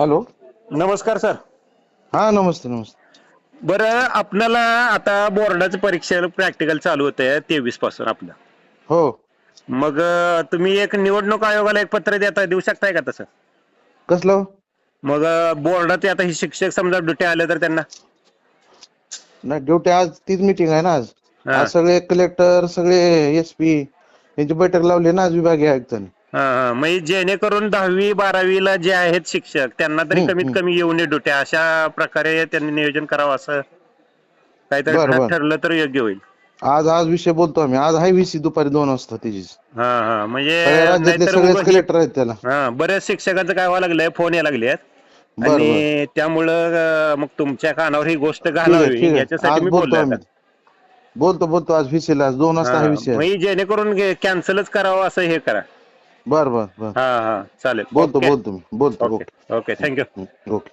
Hello. नमस्कार sir. हा नमस्ते नमस्ते. बरं आपल्याला आता बोर्डाचं परीक्षा प्रॅक्टिकल चालू होते तेवीसपासून आपलं. हो. मग अं, तुम्ही एक निवडणूक आयोगाला एक पत्र देता देऊ शकताय का तसं? कसलं? मग अं, बोर्डाचे आता हे शिक्षक समजा ड्युटी आले तर त्यांना? नाही ड्युटी आज तीच मीटिंग आहे ना आज. हा. आज सगळे कलेक्टर सगळे एस पी यांची बैठक लावली ना आज विभागीय आयुक्तांनी. हा, हा. मग जेणेकरून दहावी बारावीला जे आहेत शिक्षक त्यांना तरी हम्म, कमीत हम्म. कमी येऊ नये ड्युटी अशा प्रकारे त्यांनी नियोजन करावं असं काहीतरी बरं, ठर- बरं. ठरलं तर योग्य होईल. आज आज विषय बोलतो आम्ही. आज आहे व्हीसी दुपारी दोन वाजता त्याची हा हा. म्हणजे सगळ्या राज्यातले नाहीतर सगळेच उगाच हे- कलेक्टर आहेत त्याला. हा बऱ्याच शिक्षकांचं काय व्हायला लागलंय फोन यायला लागले बरं, आणि त्यामुळं अं, मग तुमच्या कानावर ही गोष्ट ठीक आहे घालावी. आहे. याच्यासाठी आज मी बोलतो बोललो आम्ही. बोलतो बोलतो. आज व्हीसी ला आज दोन वाजता हा विषय. जेणेकरून कॅन्सलच करावं असं हे करा. बर बर बर. हा हा चालेल. बोलतो. बोलतो मी. बोलतो ओके थँक्यू. ओके.